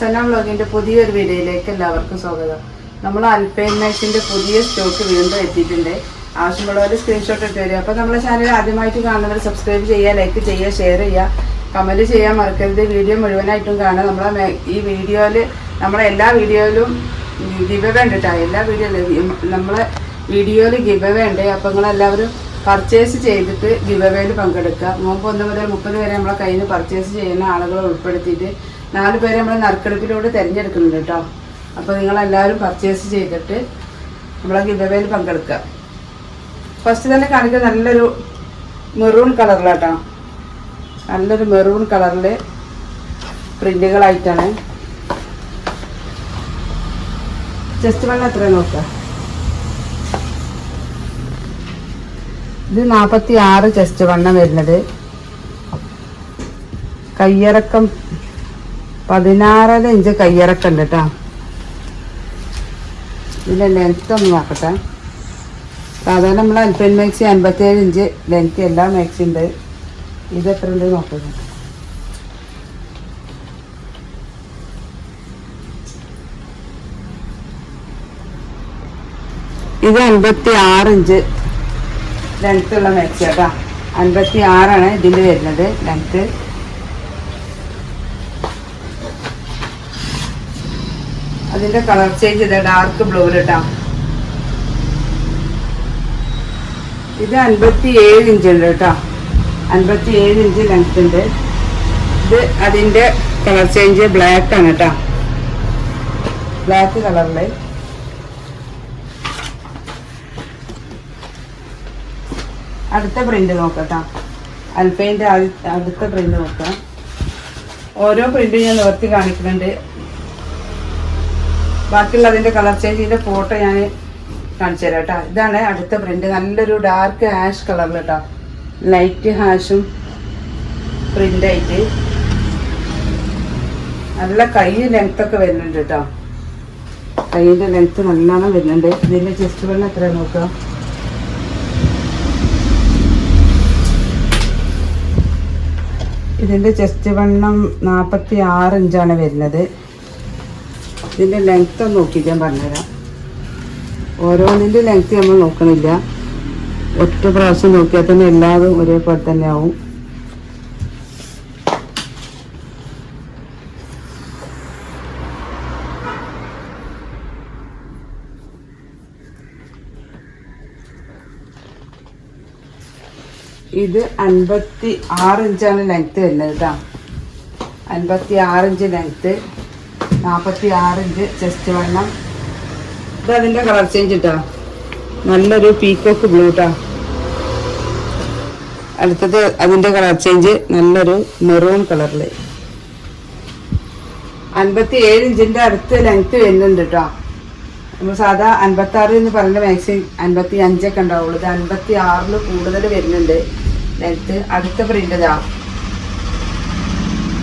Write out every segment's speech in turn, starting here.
സലാം വ്ലോഗിന്റെ പുതിയൊരു വീഡിയോയിലേക്ക് എല്ലാവർക്കും സ്വാഗതം. നമ്മൾ അൽപൈൻ മാക്സിന്റെ പുതിയ സ്റ്റോക്ക് വീണ്ടും എത്തിയിട്ടുണ്ട്. ആവശ്യമുള്ളവർ സ്ക്രീൻഷോട്ട് ഇട്ട് തരിക. അപ്പോൾ നമ്മളെ ചാനൽ ആദ്യമായിട്ട് കാണുന്നവർ സബ്സ്ക്രൈബ് ചെയ്യുക ലൈക്ക് ചെയ്യുക ഷെയർ ചെയ്യുക. കമന്റ് ചെയ്യാൻ മറക്കരുത്. വീഡിയോ മുഴുവനായിട്ടും കാണുക. നമ്മളെ ഈ വീഡിയോയിൽ നമ്മളെ എല്ലാ വീഡിയോയിലും ഗിബവേ ഉണ്ട് കേട്ടോ എല്ലാ വീഡിയോയിലും നമ്മളെ വീഡിയോയിൽ ഗിബവേ ഉണ്ട്. അപ്പോൾ നിങ്ങളെല്ലാവരും പർച്ചേസ് ചെയ്തിട്ട് ഗിബവേയിൽ പങ്കെടുക്കുക. നോമ്പ് ഒന്ന് മുതൽ മുപ്പത് വരെ നമ്മളെ കയ്യിൽ നിന്ന് പർച്ചേസ് ചെയ്യുന്ന ആളുകളെ ഉൾപ്പെടുത്തിയിട്ട് നാല് പേര് നമ്മൾ നറുക്കെടുപ്പിലൂടെ തിരഞ്ഞെടുക്കുന്നുണ്ട് കേട്ടോ. അപ്പോൾ നിങ്ങളെല്ലാവരും പർച്ചേസ് ചെയ്തിട്ട് നമ്മളെ ഗിബവേയിൽ പങ്കെടുക്കുക. ഫസ്റ്റ് തന്നെ കാണിക്കുന്നത് നല്ലൊരു മെറൂൺ കളറിലാട്ടോ നല്ലൊരു മെറൂൺ കളറിൽ പ്രിന്റുകളായിട്ടാണ് ജസ്റ്റ് വെള്ളം എത്ര നോക്കാം ഇത് നാൽപ്പത്തി ആറ് ചെസ്റ്റ് വണ്ണം വരുന്നത്. കയ്യിറക്കം പതിനാറര ഇഞ്ച് കയ്യിറക്കം ഉണ്ട് കേട്ടോ ഇതിന്റെ ലെങ്ത്ത് ഒന്ന് നോക്കട്ടെ. സാധാരണ നമ്മൾ അൽപ്പൻ മാക്സി അൻപത്തേഴ് ഇഞ്ച് ലെങ്ത്ത് എല്ലാ മാക്സി ഉണ്ട്. ഇത് എത്ര ഉണ്ട് നോക്കുന്നത് ഇത് അൻപത്തി ആറ് ഇഞ്ച് ലെങ്ത്തുള്ള മേക്സി കേട്ടോ അൻപത്തി ആറാണ് ഇതിന്റെ വരുന്നത് ലെങ്ത് അതിന്റെ കളർ ചേഞ്ച് ചെയ്ത ഡാർക്ക് ബ്ലൂ കേട്ടോ ഇത് അൻപത്തി ഏഴ് ഇഞ്ച് ഉണ്ട് കേട്ടോ അൻപത്തി ഏഴ് ഇഞ്ച് ലെങ്ത് ഉണ്ട് ഇത് അതിന്റെ കളർ ചേഞ്ച് ബ്ലാക്ക് ആണ് കേട്ടോ ബ്ലാക്ക് കളറിൽ അടുത്ത പ്രിന്റ് നോക്കട്ടോ അൽഫൈന്റെ അടുത്ത പ്രിന്റ് നോക്കാം. ഓരോ പ്രിന്റും ഞാൻ നിവർത്തി കാണിക്കുന്നുണ്ട്. ബാക്കിയുള്ള അതിന്റെ കളർ ചേഞ്ചിന്റെ ഫോട്ടോ ഞാൻ കാണിച്ചു തരാം കേട്ടോ ഇതാണ് അടുത്ത പ്രിന്റ് നല്ലൊരു ഡാർക്ക് ഹാഷ് കളറിൽ കേട്ടോ ലൈറ്റ് ഹാഷും പ്രിന്റ് ആയിട്ട്. നല്ല കൈ ലെങ്ത് ഒക്കെ വരുന്നുണ്ട് കേട്ടോ കൈയിന്റെ ലെങ്ത് നല്ലോണം വരുന്നുണ്ട്. ഇതിന്റെ ചെസ്റ്റ് വെള്ളം എത്ര നോക്കുക ഇതിന്റെ ചെസ്റ്റ് വണ്ണം നാൽപ്പത്തി ആറ് ഇഞ്ചാണ് വരുന്നത്. ഇതിന്റെ ലെങ്ത് ഒന്ന് നോക്കിയിട്ട് ഞാൻ പറഞ്ഞുതരാം. ഓരോന്നിന്റെ ലെങ്ത് നമ്മൾ നോക്കണില്ല. ഒറ്റ പ്രാവശ്യം നോക്കിയാൽ തന്നെ എല്ലാതും ഒരേപോലെ തന്നെ ആവും. ഇത് അൻപത്തി ആറ് ഇഞ്ചാണ് ലെങ്ത് വരുന്നത് കേട്ടോ അൻപത്തി ആറ് ഇഞ്ച് ലെങ്ത് നാൽപ്പത്തി ആറ് ഇഞ്ച് ചെസ്റ്റ് വണ്ണം ഇത് അതിന്റെ കളർ ചേഞ്ച് ഇട്ടാ. നല്ലൊരു പീക്കോക്ക് ബ്ലൂ ഇട്ടാ അടുത്തത് അതിന്റെ കളർ ചേഞ്ച് നല്ലൊരു മെറൂൺ കളറിൽ അൻപത്തി ഏഴ് ഇഞ്ചിന്റെ അടുത്ത് ലെങ്ത് വരുന്നുണ്ട് കേട്ടോ നമ്മൾ സാധാ അൻപത്തി ആറ് എന്ന് പറയുന്ന മാക്സിമം അൻപത്തി അഞ്ചൊക്കെ ഉണ്ടാവുള്ളൂ. ഇത് അൻപത്തി ആറിൽ കൂടുതൽ വരുന്നുണ്ട് ലെങ്ത് അടുത്ത പ്രിന്റ് ഇതാ.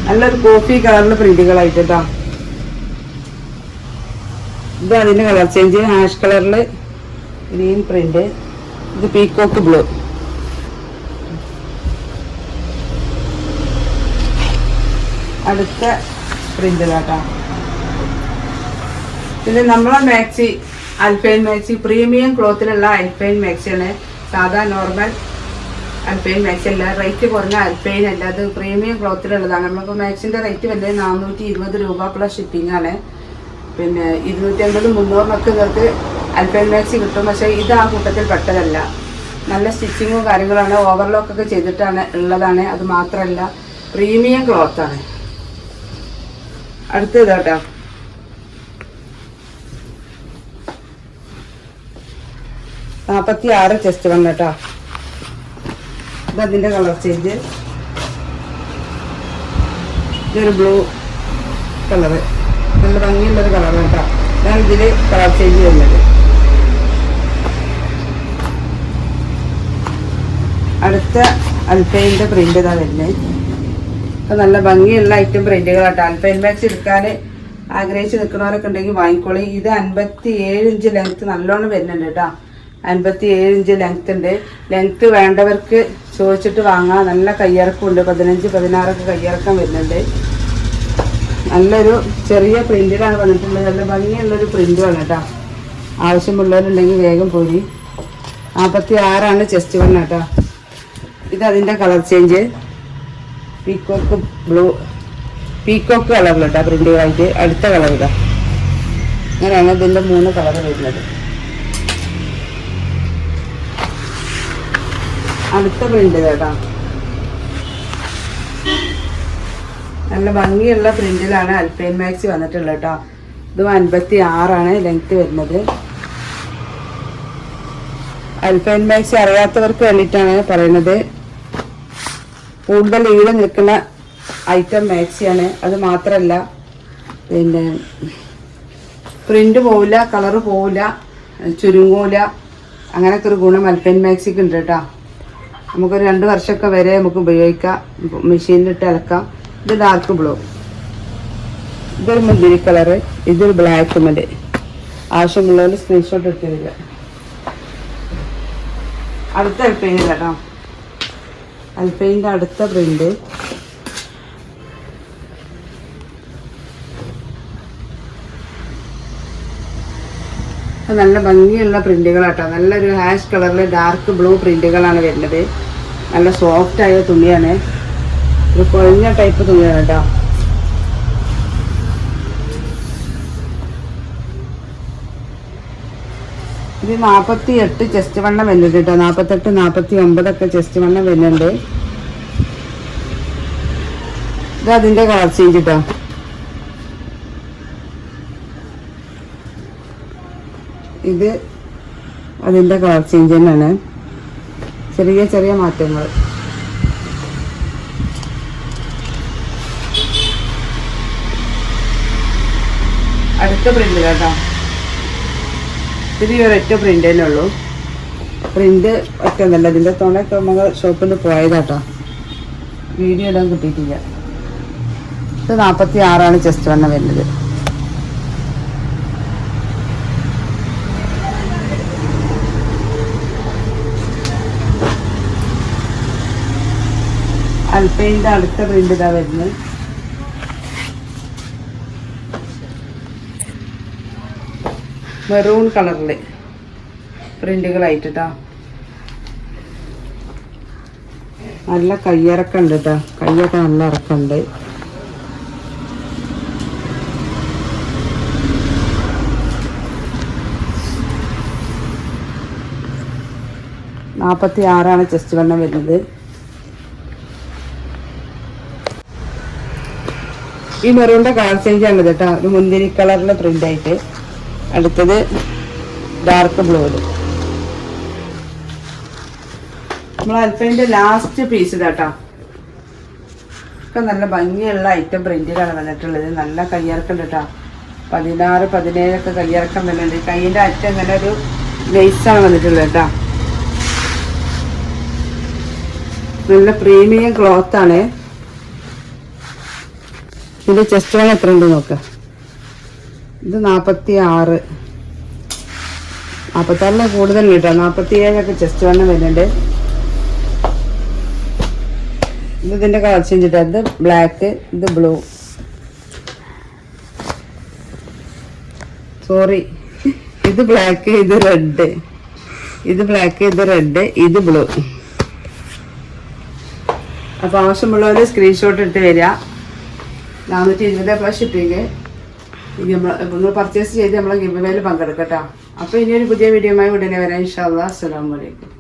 നല്ലൊരു കോഫി കളറിൽ പ്രിന്റുകളായിട്ട് കേട്ടോ ഇത് അതിന്റെ കളർ ചേഞ്ച് ആഷ് കളറിൽ ഗ്രീൻ പ്രിന്റ്. ഇത് പീക്കോക്ക് ബ്ലൂ. അടുത്ത പ്രിന്റ് കേട്ടോ ഇത് നമ്മളെ മാക്സി അൽഫൈൻ മാക്സി പ്രീമിയം ക്ലോത്തിലുള്ള അൽഫൈൻ മാക്സിയാണ്. സാധാ നോർമൽ അൽഫൈൻ മാക്സി അല്ല റേറ്റ് കുറഞ്ഞ അൽഫൈൻ അല്ല. അത് പ്രീമിയം ക്ലോത്തിലുള്ളതാണ്. നമുക്ക് മാക്സിന്റെ റേറ്റ് വലിയ നാനൂറ്റി ഇരുപത് രൂപ പ്ലസ് ഷിപ്പിംഗ് ആണ്. പിന്നെ ഇരുന്നൂറ്റി അൻപത് മുന്നൂറിനൊക്കെ നിങ്ങൾക്ക് അൽഫൈൻ മാക്സി കിട്ടും. പക്ഷേ ഇത് ആ കൂട്ടത്തിൽ പെട്ടതല്ല. നല്ല സ്റ്റിച്ചിങ്ങും കാര്യങ്ങളാണ്. ഓവർലോക്കൊക്കെ ചെയ്തിട്ടാണ് ഉള്ളതാണ്. അത് മാത്രമല്ല പ്രീമിയം ക്ലോത്താണ്. അടുത്തത് കേട്ടോ. നാൽപ്പത്തി ആറ് ചെസ്റ്റ് വന്ന കേട്ടോ. ഇതതിന്റെ കളർ ചേഞ്ച് ഇതൊരു ബ്ലൂ കളറ് നല്ല ഭംഗിയുള്ളൊരു കളറാണ് കേട്ടോ. ഞാൻ ഇതിൽ കളർ ചേഞ്ച് ചെയ്യുന്നത്. അടുത്ത അൽഫൈന്റെ പ്രിന്റ് ഇതാ വരുന്നത്. ഇപ്പം നല്ല ഭംഗിയുള്ള ഐറ്റം പ്രിന്റുകളാട്ടോ അൽഫൈൻ ബാഗ്സ് എടുക്കാൻ ആഗ്രഹിച്ച് നിൽക്കുന്നവരൊക്കെ ഉണ്ടെങ്കിൽ വാങ്ങിക്കോളി. ഇത് അൻപത്തി ഏഴ് ഇഞ്ച് ലെങ്ത്ത് നല്ലോണം വരുന്നുണ്ട് കേട്ടോ. അൻപത്തി ഏഴ് ഇഞ്ച് ലെങ്ത്ത് ഉണ്ട്. ലെങ്ത്ത് വേണ്ടവർക്ക് ചോദിച്ചിട്ട് വാങ്ങാം. നല്ല കയ്യിറക്കം ഉണ്ട് പതിനഞ്ച് പതിനാറൊക്കെ കയ്യിറക്കം വരുന്നുണ്ട്. നല്ലൊരു ചെറിയ പ്രിന്റിലാണ് വന്നിട്ടുള്ളത്. നല്ല ഭംഗിയുള്ളൊരു പ്രിന്റുമാണ് കേട്ടോ. ആവശ്യമുള്ളവരുണ്ടെങ്കിൽ വേഗം പോരി. നാൽപ്പത്തി ആറാണ് ചെസ്റ്റ് വണ്ണ കേട്ടോ. ഇത് അതിന്റെ colour change peacock blue peacock കളറിൽ കേട്ടോ പ്രിന്റുകളായിട്ട് അടുത്ത കളർ ഇതാ. അങ്ങനെയാണ് ഇതിന്റെ മൂന്ന് കളർ വരുന്നത്. അടുത്ത പ്രിന്റ് കേട്ടോ. നല്ല ഭംഗിയുള്ള പ്രിന്റിലാണ് അൽഫൈൻ മാക്സി വന്നിട്ടുള്ളത് കേട്ടോ. ഇത് അൻപത്തി ആറാണ് ലെങ്ത് വരുന്നത്. അൽഫൈൻ മാക്സി അറിയാത്തവർക്ക് വേണ്ടിയിട്ടാണ് പറയുന്നത്. കൂടുതൽ ഈട് നിൽക്കുന്ന ഐറ്റം മാക്സിയാണ്. അത് മാത്രമല്ല പിന്നെ പ്രിന്റ് പോവില്ല കളറ് പോവില്ല ചുരുങ്ങൂല. അങ്ങനത്തെ ഒരു ഗുണം അൽഫൈൻ മാക്സിക്ക് ഉണ്ട് കേട്ടോ. നമുക്കൊരു രണ്ട് വർഷമൊക്കെ വരെ നമുക്ക് ഉപയോഗിക്കാം. മെഷീനിലിട്ട് ഇളക്കാം ഇത് ഡാർക്ക് ബ്ലൂ. ഇതൊരു മുന്തിരി കളറ് ഇതൊരു ബ്ലാക്ക് മതി ആവശ്യമുള്ളവർ സ്ക്രീൻഷോട്ട് എടുത്ത് തരിക അടുത്ത അൽപ്പൈൻ കേട്ടോ. അൽപ്പൈന്റെ അടുത്ത പ്രിന്റ് നല്ല ഭംഗിയുള്ള പ്രിന്റുകളാട്ടോ നല്ലൊരു ഹാഷ് കളറിൽ ഡാർക്ക് ബ്ലൂ പ്രിന്റുകളാണ് വരുന്നത്. നല്ല സോഫ്റ്റ് ആയ തുണിയാണ്. ഒരു കൊഴിഞ്ഞ ടൈപ്പ് തുണിയാണ് കേട്ടോ. ഇത് നാൽപ്പത്തി എട്ട് ചെസ്റ്റ് വണ്ണം വരുന്നുണ്ട് കേട്ടോ. നാൽപ്പത്തെട്ട് നാൽപ്പത്തി ഒമ്പതൊക്കെ ചെസ്റ്റ് വണ്ണം വരുന്നുണ്ട്. ഇത് അതിന്റെ കളർ ചേഞ്ച് കേട്ടോ ഇത് അതിന്റെ കളർ ചേഞ്ച് തന്നെയാണ്. ചെറിയ ചെറിയ മാറ്റങ്ങൾ. അടുത്ത പ്രിന്റ് കേട്ടോ. ഇത് ഈ ഒരൊറ്റ പ്രിന്റ് തന്നെ ഉള്ളൂ. പ്രിന്റ് ഒറ്റ ഒന്നല്ല ഇതിന്റെ തുണയൊക്കെ നമ്മൾ ഷോപ്പിൽ പോയതാട്ടോ. വീഡിയോ ഇടാൻ കിട്ടിയിട്ടില്ല. ഇത് നാൽപ്പത്തി ആറാണ് ചെസ്റ്റ് വന്ന വരുന്നത്. അൽപ്പൈന്റെ അടുത്ത പ്രിന്റ് ഇതാ വരുന്നത്. മെറൂൺ കളറിൽ പ്രിന്റുകളായിട്ട് ട്ടോ നല്ല കയ്യിറക്കം ഉണ്ട് കേട്ടോ കയ്യൊക്കെ നല്ല ഇറക്കമുണ്ട്. നാൽപ്പത്തി ആറാണ് ചെസ്റ്റ് വണ്ണം വരുന്നത്. ഈ മെറൂണിന്റെ കളർ ചേഞ്ച് കേട്ടോ ഒരു മുന്തിരി കളറിലെ പ്രിന്റ് ആയിട്ട് അടുത്തത് ഡാർക്ക് ബ്ലൂൽ നമ്മൾ അൽഫൈന്റെ ലാസ്റ്റ് പീസ് ഇതാട്ടോ. ഒക്കെ നല്ല ഭംഗിയുള്ള ഐറ്റം പ്രിന്റിലാണ് വന്നിട്ടുള്ളത്. നല്ല കയ്യിറക്കം കേട്ടോ പതിനാറ് പതിനേഴൊക്കെ കയ്യിറക്കം വരുന്നുണ്ട്. കൈയിന്റെ അറ്റം ഇങ്ങനെ ഒരു ലേസാണ് വന്നിട്ടുള്ളത് കേട്ടോ നല്ല പ്രീമിയം ക്ലോത്താണ് ആണ്. ഇതിന്റെ ചെസ്റ്റ് വൺ എത്ര ഉണ്ട് നോക്ക. ഇത് നാൽപ്പത്തി ആറ് നാൽപ്പത്താറിന് കൂടുതൽ കേട്ടോ നാൽപ്പത്തി ഏഴൊക്കെ ചെസ്റ്റ് വണ്ണം വരുന്നുണ്ട്. ഇത് ഇതിന്റെ കളർ ചേഞ്ച് ഇട്ടാ ഇത് ബ്ലാക്ക് ഇത് ബ്ലൂ സോറി ഇത് ബ്ലാക്ക് ഇത് റെഡ് ഇത് ബ്ലാക്ക് ഇത് റെഡ് ഇത് ബ്ലൂ അപ്പൊ ആവശ്യമുള്ളവർ സ്ക്രീൻഷോട്ട് ഇട്ട് വരിക. നാനൂറ്റി ഇരുപത് പ്ലസ് ഷിപ്പിങ് നമ്മൾ പർച്ചേസ് ചെയ്ത് നമ്മളെ ഗിബവേയിൽ പങ്കെടുക്കട്ടോ. അപ്പോൾ ഇനിയൊരു പുതിയ വീഡിയോയുമായി ഉടനെ വരാം. ഇൻഷാ അല്ലാ വലൈക്കും